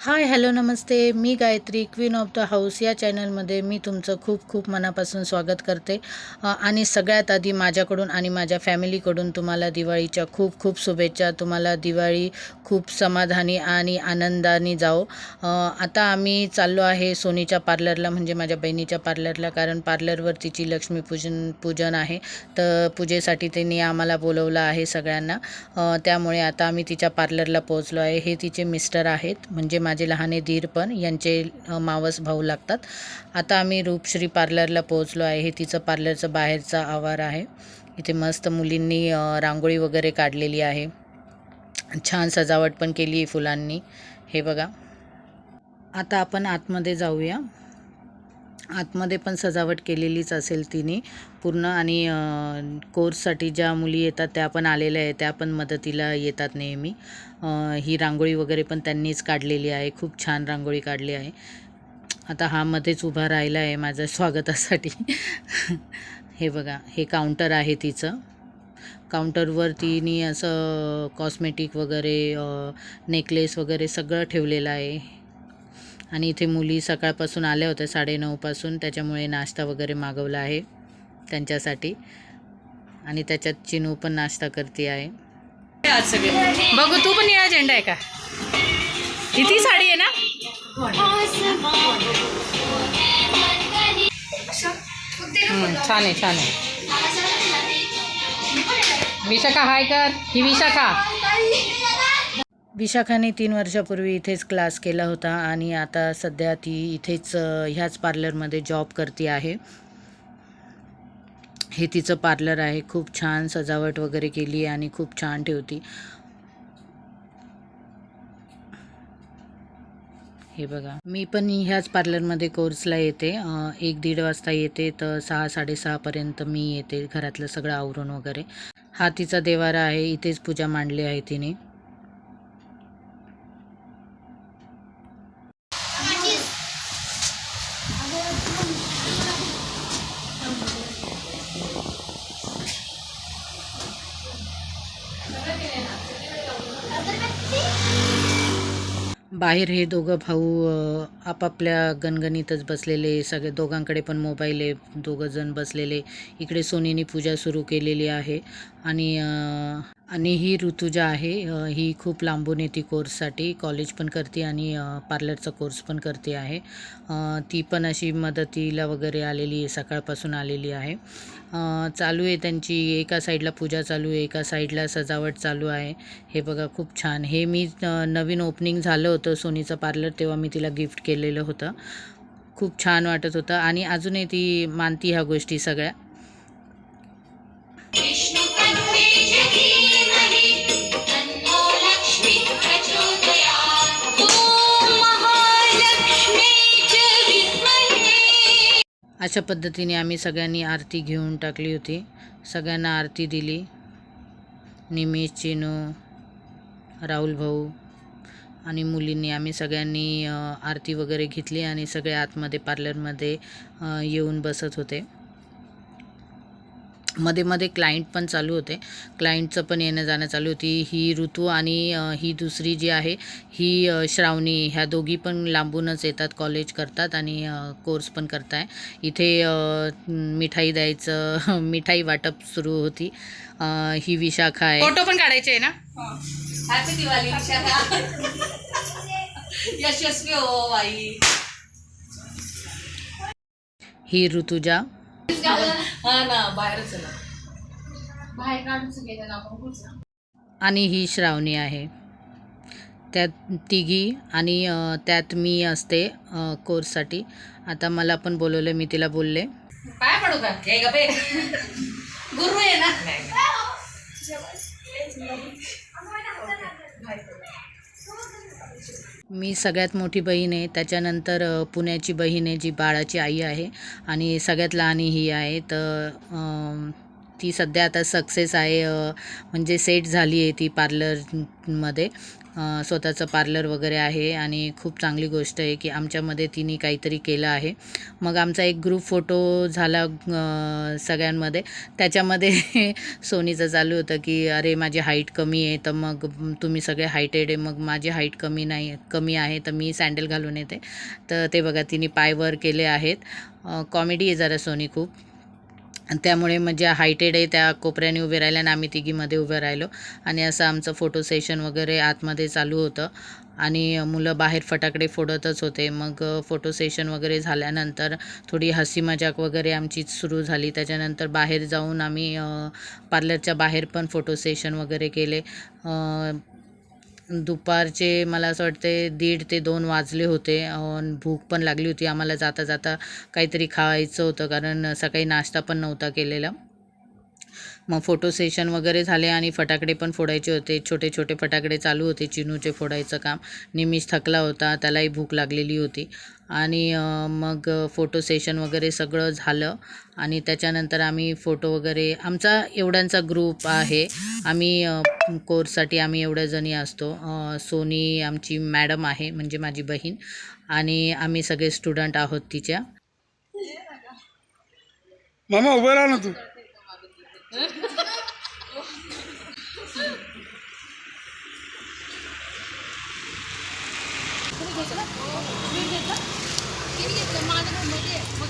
हाय hello नमस्ते. मी Gayatri queen of the house या चॅनलमध्ये मी तुमचं खूप खूप मनापासून स्वागत करते. आणि सगळ्यात आधी माझ्याकडून आणि माझ्या फॅमिलीकडून तुम्हाला दिवाळीच्या खूप खूप शुभेच्छा. तुम्हाला दिवाळी खूप समाधानी आणि आनंदाने जाओ आता आम्ही चाललो आहे सोनीच्या पार्लरला म्हणजे माझ्या बहिणीच्या पार्लरला कारण पार्लरवर तिची लक्ष्मीपूजन पूजन आहे तर पूजेसाठी त्यांनी आम्हाला बोलवलं आहे सगळ्यांना. त्यामुळे आता आम्ही तिच्या पार्लरला पोहोचलो आहे. हे तिचे मिस्टर आहेत म्हणजे माझे लहाने धीर पण यांचे मावस भाऊ लागतात. आता आम्ही रूपश्री पार्लरला पोहोचलो आहे. हे तिचं पार्लरचं बाहेरचा आवार आहे. इथे मस्त मुलींनी रांगोळी वगैरे काढलेली आहे. छान सजावट पण केली आहे फुलांनी. हे बघा. आता आपण आतमध्ये जाऊया. आतमध्ये पण सजावट केलेलीच असेल तिने पूर्ण आणि कोर्ससाठी ज्या मुली येतात त्या पण आलेल्या आहेत त्या पण मदतीला येतात नेहमी. ही रांगोळी वगैरे पण त्यांनीच काढलेली आहे खूप छान रांगोळी काढली आहे. आता हा मध्येच उभा राहिला आहे माझ्या स्वागतासाठी. हे बघा हे काउंटर आहे तिचं. काउंटरवर तिने असं कॉस्मेटिक वगैरे नेकलेस वगैरे सगळं ठेवलेलं आहे. आणि इथे मुली सकाळपासून आल्या होत्या साडेनऊपासून त्याच्यामुळे नाश्ता वगैरे मागवला आहे त्यांच्यासाठी. आणि त्याच्यात चिनू पण नाश्ता करते आहे. आज सगळे. बघू तू पण या झेंडा आहे का? किती साडी आहे ना? छान आहे छान आहे. विशाखा हाय कर. ही विशाखा. विशाखाने तीन वर्षापूर्वी इथेच क्लास केला होता आणि आता सध्या ती इथेच ह्याच पार्लरमध्ये जॉब करते आहे. हे तिचं पार्लर आहे. खूप छान सजावट वगैरे केली आणि खूप छान ठेवती. हे बघा. मी पण ह्याच पार्लरमध्ये कोर्सला येते. एक दीड वाजता येते तर सहा साडेसहापर्यंत मी येते घरातलं सगळं आवरून वगैरे. हा तिचा देवारा आहे. इथेच पूजा मांडली आहे तिने. बाहेर हे दोघं भाऊ आपापल्या गणगणीतच बसलेले सगळे दोघांकडे पण मोबाईल आहे दोघं जण बसलेले. इकडे सोनीने पूजा सुरू केलेली आहे. आणि आणि ही ऋतुजा आहे ही खूप लांबून येते कोर्ससाठी कॉलेज पण करते आणि पार्लरचा कोर्स पण करते आहे. ती पण अशी मदतीला वगैरे आलेली आहे सकाळपासून आलेली आहे. चालू आहे त्यांची. एका साईडला पूजा चालू आहे एका साईडला सजावट चालू आहे. हे बघा खूप छान. हे मी नवीन ओपनिंग झालं होतं सोनीचं पार्लर तेव्हा मी तिला गिफ्ट केलेलं होतं. खूप छान वाटत होतं. आणि अजूनही ती मानती ह्या गोष्टी सगळ्या. अशा पद्धतीने आम्ही सगळ्यांनी आरती घेऊन टाकली होती. सगळ्यांना आरती दिली. निमेश चिनू राहुल भाऊ आणि मुलींनी आम्ही सगळ्यांनी आरती वगैरे घेतली आणि सगळे आतमध्ये पार्लरमध्ये येऊन बसत होते. मध्ये मध्ये क्लायंट पण चालू होते. क्लायंटचं पण येणं जाणं चालू होती. ही ऋतू आणि ही दुसरी जी आहे ही श्रावणी ह्या दोघी पण लांबूनच येतात कॉलेज करतात आणि कोर्स पण करताय. इथे मिठाई द्यायचं मिठाई वाटप सुरू होती. ही विशाखा आहे. फोटो पण काढायचे आहे ना? विशाखा. यशस्वी हो बाई. ही ऋतुजा. हा ना बाहेरच आहे ना. बाहेर काढून सगळे आपण पुढचं आणि ही श्रावणी आहे. त्यात तिघी आणि अ, त्यात मी असते अ, कोर्ससाठी. आता मला पण बोलवलं मी तिला बोलले. पाय पडू का? हे गपे गुरु आहे ना? मी सगळ्यात मोठी बहीण आहे. त्याच्यानंतर पुण्याची बहीण आहे जी बाळाची आई आहे. आणि सगळ्यात लहान ही आहे. तर ती सध्या आता सक्सेस आहे म्हणजे सेट झाली आहे ती पार्लरमध्ये. स्वतःचं पार्लर वगैरे आहे आणि खूप चांगली गोष्ट आहे की आमच्यामध्ये तिने काहीतरी केलं आहे. मग आमचा एक ग्रुप फोटो झाला सगळ्यांमध्ये. त्याच्यामध्ये सोनीचं चालू होतं की अरे माझी हाईट कमी आहे तर मग तुम्ही सगळे हायटेड आहे. मग माझी हाईट कमी नाही कमी आहे तर मी सँडल घालून येते. तर ते बघा तिने पायवर केले आहेत. कॉमेडी आहे जरा सोनी खूप. त्यामुळे म्हणजे हायटेड आहे त्या कोपऱ्याने उभे राहिल्या आणि आम्ही तिघीमध्ये उभे राहिलो. आणि असं आमचं फोटो सेशन वगैरे आतमध्ये चालू होतं. आणि मुलं बाहेर फटाकडे फोडतच होते. मग फोटो सेशन वगैरे झाल्यानंतर थोडी हसी मजाक वगैरे आमची सुरू झाली. त्याच्यानंतर बाहेर जाऊन आम्ही पार्लरच्या बाहेर पण फोटो सेशन वगैरे केले. दुपारचे मला असं वाटते दीड ते दोन वाजले होते. भूक पण लागली होती. आम्हाला जाता जाता काहीतरी खायचं होतं. कारण सकाळी नाश्ता पण नव्हता केलेला. मग फोटो सेशन वगैरे झाले आणि फटाकडे पण फोडायचे होते. छोटे छोटे फटाकडे चालू होते चिनूचे फोडायचं काम. निमिष थकला होता त्यालाही भूक लागलेली होती. आणि मग फोटो सेशन वगैरे सगळं झालं. आणि त्याच्यानंतर आम्ही फोटो वगैरे आमचा एवढ्यांचा ग्रुप आहे. आम्ही कोर्ससाठी आम्ही एवढ्या जणी असतो. सोनी आमची मॅडम आहे म्हणजे माझी बहीण. आणि आम्ही सगळे स्टुडंट आहोत तिच्या. मामा उभं राहा ना तू.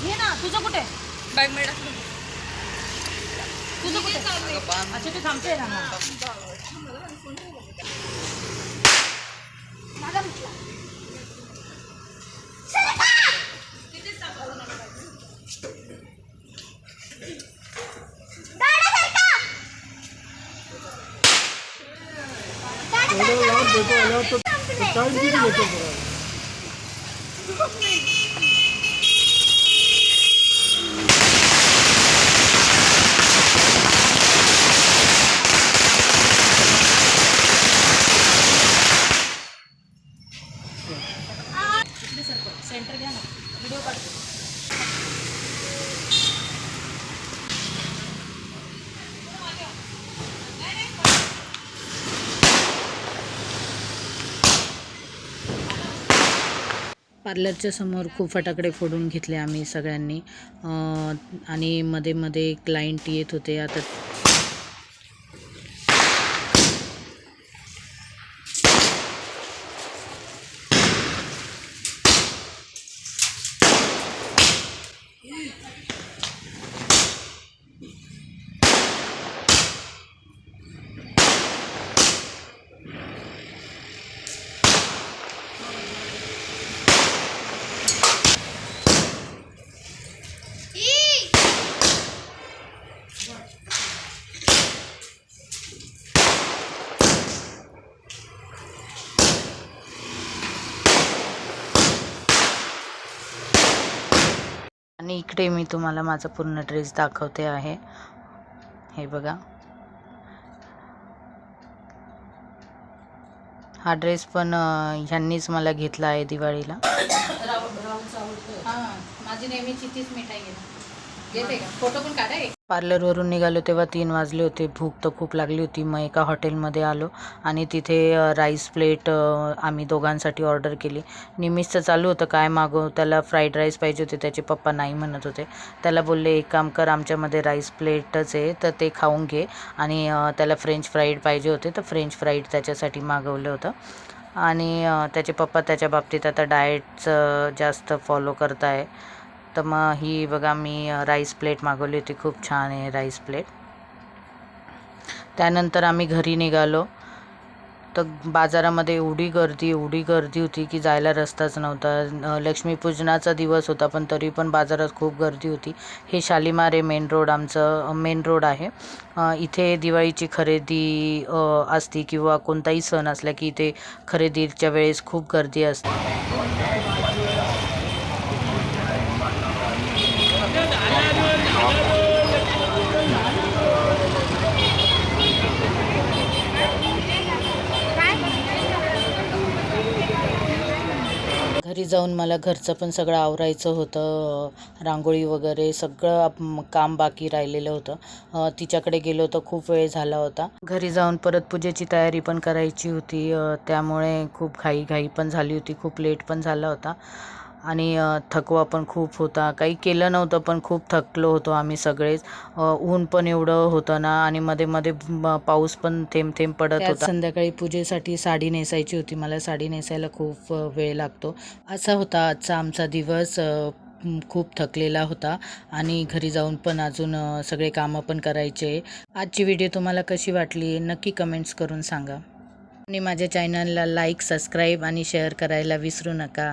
घे ना. तुझं कुठे? बॅग मिळा तुझं कुठे अच्छा तू थांबते ना तर टाईम किती घेतो बघा. सेंटर घ्या ना व्हिडिओ काढतो पार्लरच्या समोर खूप फटाकडे फोडून घेतले आम्ही सगळ्यांनी. आणि मध्ये मध्ये क्लायंट येत होते. आता आणि मी तुम्हाला माझा पूर्ण ड्रेस दाखवते आहे? हे बघा. हा ड्रेस पण ह्यांनीच मला घेतला आहे दिवाळीला. माझी नेहमीची तीच मिठाई पार्लरवरून निघालो तेव्हा तीन वाजले होते. भूक तर खूप लागली होती. मग एका हॉटेलमध्ये आलो आणि तिथे राईस प्लेट आम्ही दोघांसाठी ऑर्डर केली. निमिषचं चालू होतं. काय मागो त्याला फ्राईड राईस पाहिजे होते. त्याचे पप्पा नाही म्हणत होते. त्याला बोलले एक काम कर आमच्यामध्ये राईस प्लेटच आहे तर ते खाऊन घे. आणि त्याला फ्रेंच फ्राईड पाहिजे होते तर फ्रेंच फ्राईड त्याच्यासाठी मागवलं होतं. आणि त्याचे पप्पा त्याच्या बाबतीत आता डाएटचं जास्त फॉलो करत आहे तर मग ही बघा मी राईस प्लेट मागवली होती. खूप छान आहे राईस प्लेट त्यानंतर आम्ही घरी निघालो. तर बाजारामध्ये एवढी गर्दी एवढी गर्दी होती की जायला रस्ताच नव्हता. लक्ष्मीपूजनाचा दिवस होता पण तरी पण बाजारात खूप गर्दी होती. हे शालिमार आहे मेन रोड आमचं मेन रोड आहे. इथे दिवाळीची खरेदी असते असती किंवा कोणताही सण असला की इथे खरेदीच्या वेळेस खूप गर्दी असते. जाऊन मला घरचं पण सगळं आवरायचं होतं. रांगोळी वगैरे सगळं काम बाकी राहिलेलं होतं. तिच्याकडे गेलो तर खूप वेळ झाला होता. घरी जाऊन परत पूजेची तयारी पण करायची होती. त्यामुळे खूप घाई घाई पण झाली होती. खूप लेट पण झाला होता. आणि थकवा पण खूप होता. काही केलं नव्हतं पण खूप थकलो होतो आम्ही सगळेच. ऊन पण एवढं होतं ना आणि मध्ये मध्ये पाऊस पण थेंब थेंब पडत होता. संध्याकाळी पूजेसाठी साडी नेसायची होती. मला साडी नेसायला खूप वेळ लागतो. असा होता आजचा आमचा दिवस. खूप थकलेला होता आणि घरी जाऊन पण अजून सगळे कामं पण करायचे. आजची व्हिडिओ तुम्हाला कशी वाटली नक्की कमेंट्स करून सांगा. आणि माझ्या चॅनलला लाईक सबस्क्राईब आणि शेअर करायला विसरू नका.